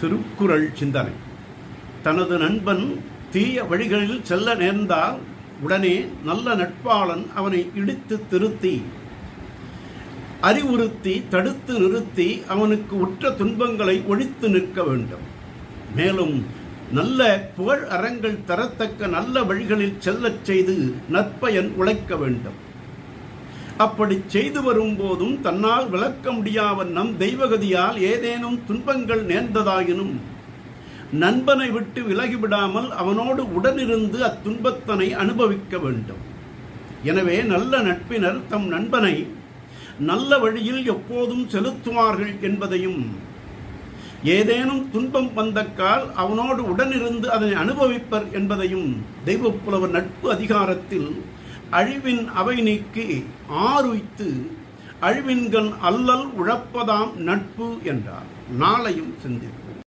திருக்குறள் சிந்தனை. தனது நண்பன் தீய வழிகளில் செல்ல நேர்ந்தால் உடனே நல்ல நட்பாளன் அவனை இடித்து திருத்தி அறிவுறுத்தி தடுத்து நிறுத்தி அவனுக்கு உற்ற துன்பங்களை ஒழித்து நிற்க வேண்டும். மேலும் நல்ல புகழ் அறங்கள் தரத்தக்க நல்ல வழிகளில் செல்லச் செய்து நற்பயன் உழைக்க வேண்டும். அப்படி செய்து வரும்போதும் தன்னால் விளக்க முடியா நம் தெய்வகதியால் ஏதேனும் துன்பங்கள் நேர்ந்ததாயினும் நண்பனை விட்டு விலகிவிடாமல் அவனோடு உடனிருந்து அத்துன்பத்தனை அனுபவிக்க வேண்டும். எனவே நல்ல நட்பினர் தம் நண்பனை நல்ல வழியில் எப்போதும் செலுத்துவார்கள் என்பதையும் ஏதேனும் துன்பம் வந்தக்கால் அவனோடு உடனிருந்து அதனை அனுபவிப்பர் என்பதையும் தெய்வப்புலவர் நட்பு அதிகாரத்தில் அழிவின் அவை நீக்கி ஆறுய்த்து அழிவின்கண் அல்லல் உழப்பதாம் நட்பு என்றார். நாளையும் சிந்திப்போம்.